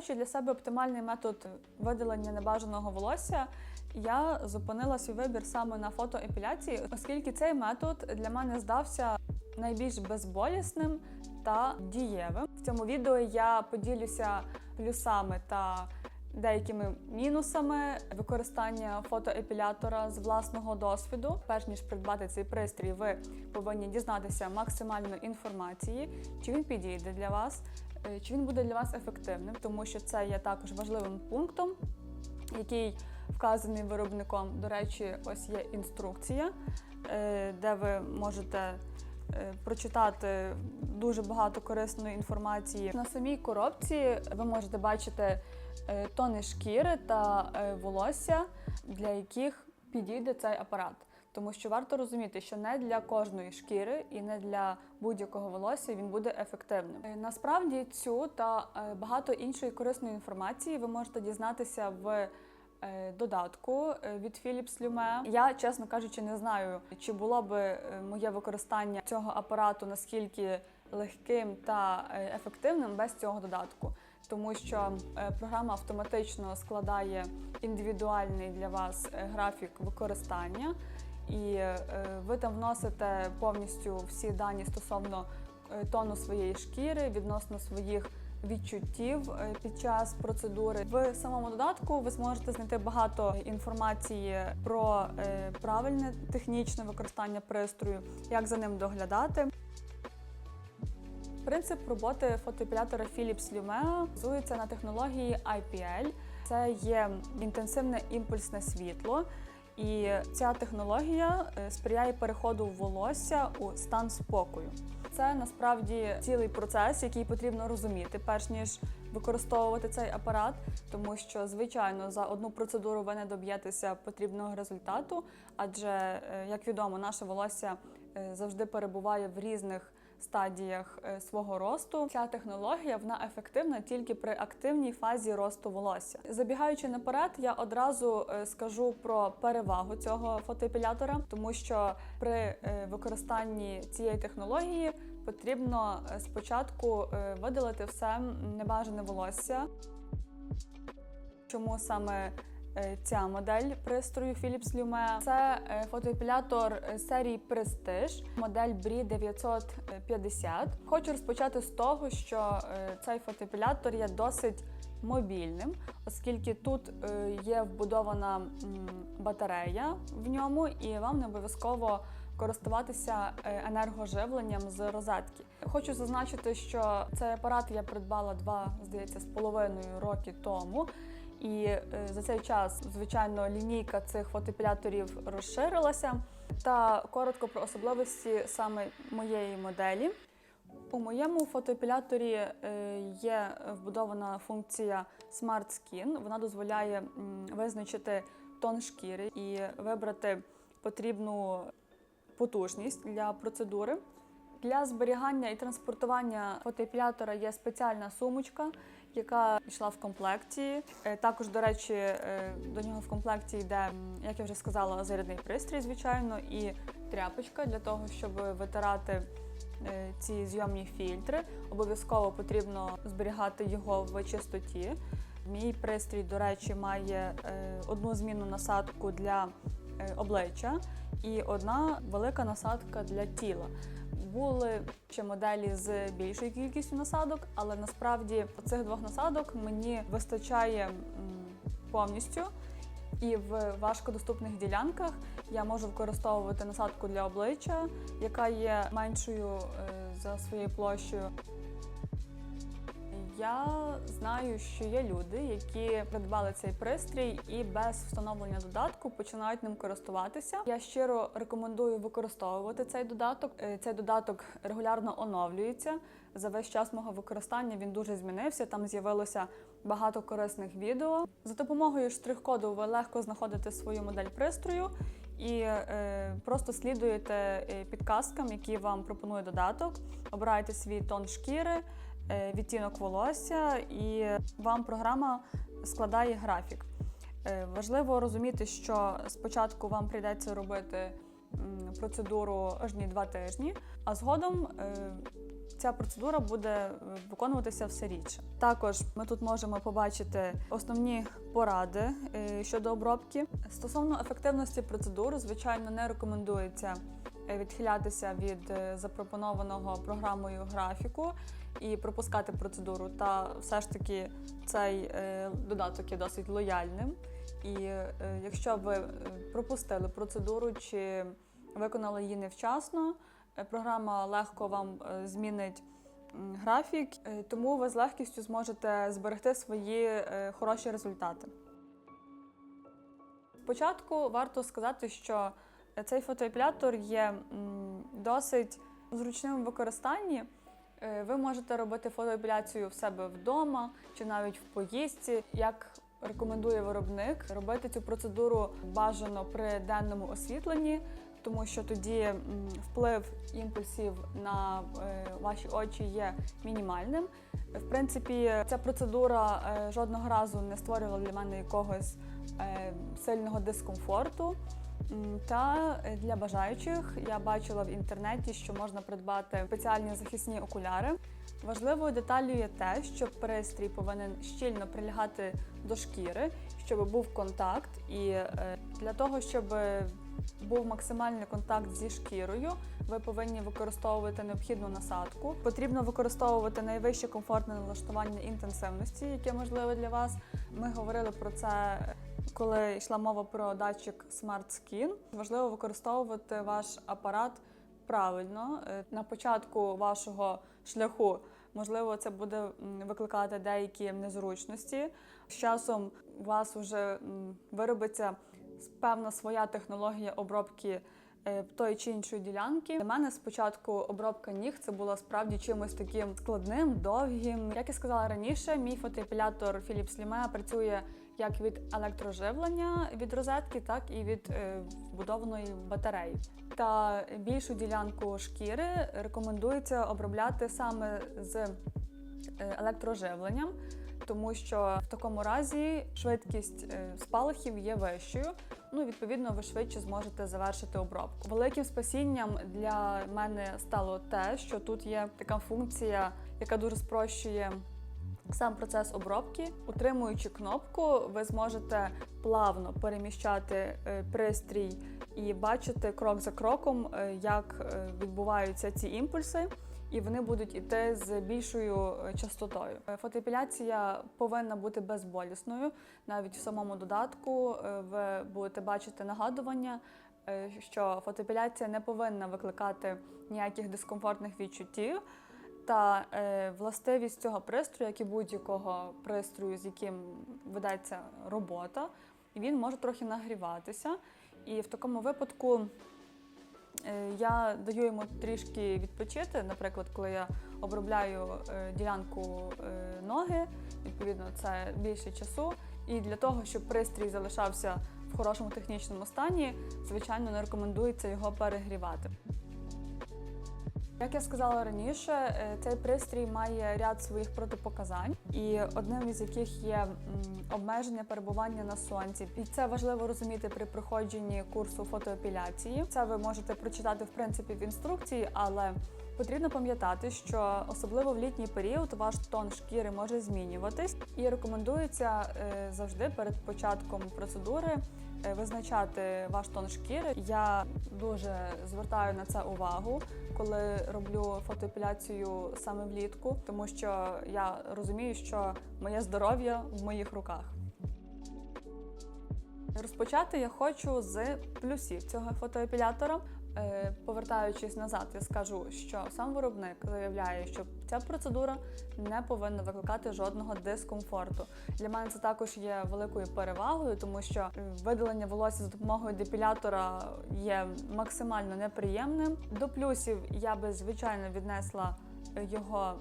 Обираючи для себе оптимальний метод видалення небажаного волосся, я зупинила свій вибір саме на фотоепіляції, оскільки цей метод для мене здався найбільш безболісним та дієвим. В цьому відео я поділюся плюсами та деякими мінусами використання фотоепілятора з власного досвіду. Перш ніж придбати цей пристрій, ви повинні дізнатися максимально інформації, чи він підійде для вас, чи він буде для вас ефективним, тому що це є також важливим пунктом, який вказаний виробником. До речі, ось є інструкція, е, де ви можете е, прочитати дуже багато корисної інформації. На самій коробці ви можете бачити е, тони шкіри та е, волосся, для яких підійде цей апарат. Тому що варто розуміти, що не для кожної шкіри і не для будь-якого волосся він буде ефективним. Е, Насправді цю та е, багато іншої корисної інформації ви можете дізнатися в е, додатку від Philips Lume. Я, чесно кажучи, не знаю, чи було е, моє використання цього апарату наскільки легким та ефективним без цього додатку. Тому що програма автоматично складає індивідуальний для вас графік використання, і е, ви там вносите повністю всі дані стосовно е, тону своєї шкіри, відносно своїх відчуттів е, під час процедури. В самому додатку ви зможете знайти багато інформації про правильне технічне використання пристрою, як за ним доглядати. Принцип роботи фотоепілятора Philips Lumea базується на технології IPL. Це є інтенсивне імпульсне світло, і ця технологія е, сприяє переходу волосся у стан спокою. Це насправді цілий процес, який потрібно розуміти, перш ніж використовувати цей апарат, тому що, звичайно, за одну процедуру ви не доб'єтеся потрібного результату, адже, е, як відомо, наше волосся е, завжди перебуває в різних стадіях е, свого росту. Ця технологія вона ефективна тільки при активній фазі росту волосся. Забігаючи наперед, я одразу е, скажу про перевагу цього фотоепілятора, тому що при е, використанні цієї технології потрібно спочатку видалити все небажане волосся. Чому саме ця модель пристрою Philips Lume? Це е, фотоепілятор е, серії Prestige, модель BRI 950. Хочу розпочати з того, що е, цей фотоепілятор є досить мобільним, оскільки тут е, є вбудована батарея в ньому, і вам не обов'язково користуватися е, енергоживленням з розетки. Хочу зазначити, що цей апарат я придбала два, здається, з половиною роки тому. І е, за цей час, звичайно, лінійка цих фотоепіляторів розширилася. Та коротко про особливості саме моєї моделі. У моєму фотоепіляторі е, є вбудована функція Smart Skin. Вона дозволяє визначити тон шкіри і вибрати потрібну потужність для процедури. Для зберігання і транспортування фотоепілятора є спеціальна сумочка, яка йшла в комплекті. Е, Також, до речі, е, до нього в комплекті йде, як я вже сказала, зарядний пристрій, звичайно, і тряпочка для того, щоб витирати е, ці зйомні фільтри. Обов'язково потрібно зберігати його в чистоті. Мій пристрій, до речі, має одну змінну насадку для обличчя і одна велика насадка для тіла. Були ще моделі з більшою кількістю насадок, але насправді цих двох насадок мені вистачає повністю. І в важкодоступних ділянках я можу використовувати насадку для обличчя, яка є меншою е, за своєю площею. Я знаю, що є люди, які придбали цей пристрій і без встановлення додатку починають ним користуватися. Я щиро рекомендую використовувати цей додаток. Е, Цей додаток регулярно оновлюється. За весь час мого використання він дуже змінився. Там з'явилося багато корисних відео. За допомогою штрих-коду ви легко знаходите свою модель пристрою і е, просто слідуєте е, підказкам, які вам пропонує додаток. Обираєте свій тон шкіри відтінок волосся, і вам програма складає графік. Е, Важливо розуміти, що спочатку вам прийдеться робити процедуру кожні два тижні, а згодом е, ця процедура буде е, виконуватися все рідше. Також ми тут можемо побачити основні поради е, щодо обробки. Стосовно ефективності процедур, звичайно, не рекомендується е, відхилятися від е, запропонованого програмою графіку і пропускати процедуру. Та все ж таки цей е, додаток є досить лояльним. І е, якщо ви е, пропустили процедуру чи виконали її невчасно, програма легко вам змінить графік, тому ви з легкістю зможете зберегти свої хороші результати. Спочатку варто сказати, що цей фотоепілятор є досить зручним в використанні. Е, Ви можете робити фотоепіляцію в себе вдома чи навіть в поїздці. Як рекомендує виробник, робити цю процедуру бажано при денному освітленні, тому що тоді вплив імпульсів на е, ваші очі є мінімальним. В принципі, ця процедура е, жодного разу не створювала для мене якогось е, сильного дискомфорту. Та для бажаючих я бачила в інтернеті, що можна придбати спеціальні захисні окуляри. Важливою деталлю є те, що пристрій повинен щільно прилягати до шкіри, щоб був контакт, і для того, щоб був максимальний контакт зі шкірою, ви повинні використовувати необхідну насадку. Потрібно використовувати найвище комфортне налаштування інтенсивності, яке можливе для вас. Ми говорили про це, коли йшла мова про датчик Smart Skin. Важливо використовувати ваш апарат правильно Е, на початку вашого шляху. Можливо, це буде викликати деякі незручності. З часом у вас вже виробиться певна своя технологія обробки е, тої чи іншої ділянки. Для мене спочатку обробка ніг це було справді чимось таким складним, довгим. Як я сказала раніше, мій фотоепілятор Philips Lime працює як від електроживлення від розетки, так і від е, вбудованої батареї. Та більшу ділянку шкіри рекомендується обробляти саме з е, електроживленням, тому що в такому разі швидкість е, спалахів є вищою. Ну, відповідно, ви швидше зможете завершити обробку. Великим спасінням для мене стало те, що тут є така функція, яка дуже спрощує сам процес обробки. Утримуючи кнопку, ви зможете плавно переміщати е, пристрій і бачити крок за кроком, е, як відбуваються ці імпульси. І вони будуть іти з більшою е, частотою. Е, Фотоепіляція повинна бути безболісною. Навіть в самому додатку е, ви будете бачити нагадування, що фотоепіляція не повинна викликати ніяких дискомфортних відчуттів. Та е, властивість цього пристрою, як і будь-якого пристрою, з яким ведеться робота, він може трохи нагріватися. І в такому випадку я даю йому трішки відпочити. Наприклад, коли я обробляю е, ділянку е, ноги, відповідно, це більше часу. І для того, щоб пристрій залишався в хорошому технічному стані, звичайно, не рекомендується його перегрівати. Як я сказала раніше, е, цей пристрій має ряд своїх протипоказань, і одним із яких є обмеження перебування на сонці. І це важливо розуміти при проходженні курсу фотоепіляції. Це ви можете прочитати в принципі в інструкції, але потрібно пам'ятати, що особливо в літній період ваш тон шкіри може змінюватись, і рекомендується е, завжди перед початком процедури е, визначати ваш тон шкіри. Я дуже звертаю на це увагу, коли роблю фотоепіляцію саме влітку, тому що я розумію, що моє здоров'я в моїх руках. Розпочати я хочу з плюсів цього фотоепілятора. Е, Повертаючись назад, я скажу, що сам виробник заявляє, що ця процедура не повинна викликати жодного дискомфорту. Для мене це також є великою перевагою, тому що видалення волосся за допомогою депілятора є максимально неприємним. До плюсів я би звичайно віднесла його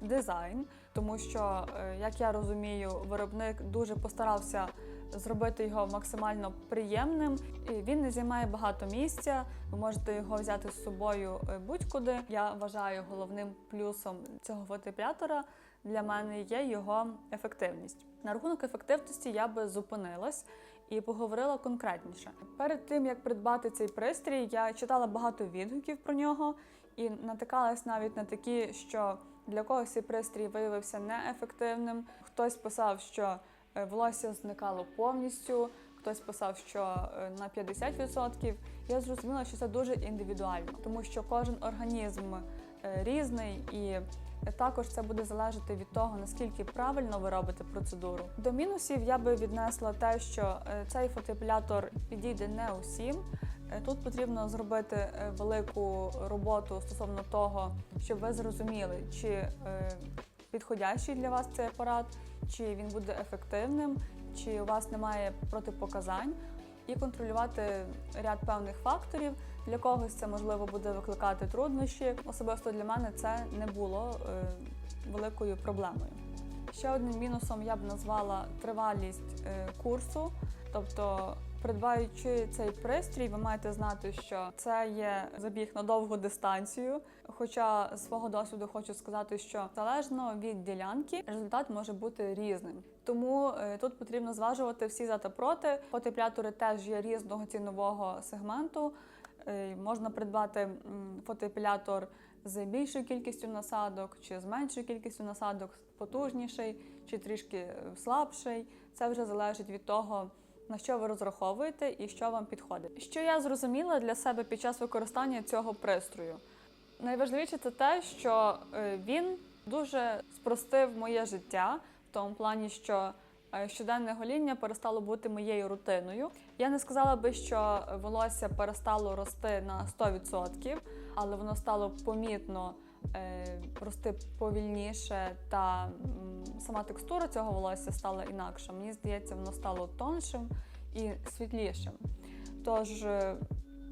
дизайн, тому що, е, як я розумію, виробник дуже постарався зробити його максимально приємним. І він не займає багато місця. Ви можете його взяти з собою е, будь-куди. Я вважаю головним плюсом цього фотоепілятора для мене є його ефективність. На рахунок ефективності я би зупинилась і поговорила конкретніше. Перед тим як придбати цей пристрій, я читала багато відгуків про нього і натикалась навіть на такі, що для когось цей пристрій виявився неефективним. Хтось писав, що волосся зникало повністю, хтось писав, що е, на 50%. Я зрозуміла, що це дуже індивідуально, тому що кожен організм е, різний і. Також це буде залежати від того, наскільки правильно ви робите процедуру. До мінусів я би віднесла те, що е, цей фотоепілятор підійде не усім. Е, Тут потрібно зробити е, велику роботу стосовно того, щоб ви зрозуміли, чи е, підходящий для вас цей апарат, чи він буде ефективним, чи у вас немає протипоказань, і контролювати ряд певних факторів. Для когось це можливо буде викликати труднощі. Особисто для мене це не було е, великою проблемою. Ще одним мінусом я б назвала тривалість е, курсу, тобто. Придбаючи цей пристрій, ви маєте знати, що це є забіг на довгу дистанцію. Хоча з свого досвіду хочу сказати, що залежно від ділянки результат може бути різним. Тому е, тут потрібно зважувати всі за та проти. Фотоеплятори теж є різного цінового сегменту. Е, Можна придбати фотоепілятор з більшою кількістю насадок, чи з меншою кількістю насадок, потужніший, чи трішки е, слабший. Це вже залежить від того, на що ви розраховуєте і що вам підходить. Що я зрозуміла для себе під час використання цього пристрою? Найважливіше це те, що е, він дуже спростив моє життя в тому плані, що щоденне гоління перестало бути моєю рутиною. Я не сказала би, що волосся перестало рости на 100%, але воно стало помітно е, рости повільніше, та сама текстура цього волосся стала інакша. Мені здається, воно стало тоншим і світлішим. Тож е,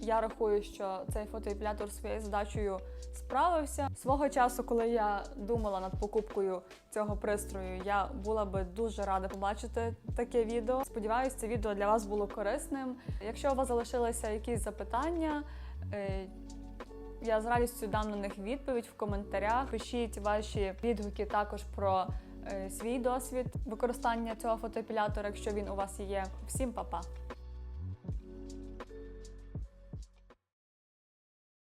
я рахую, що цей фотоепілятор своєю задачею справився. Свого часу, коли я думала над покупкою цього пристрою, я була би дуже рада побачити таке відео. Сподіваюсь, це відео для вас було корисним. Якщо у вас залишилися якісь запитання, е, я з радістю дам на них відповідь в коментарях. Пишіть ваші відгуки також про е, свій досвід використання цього фотоепілятора, якщо він у вас є. Всім па-па!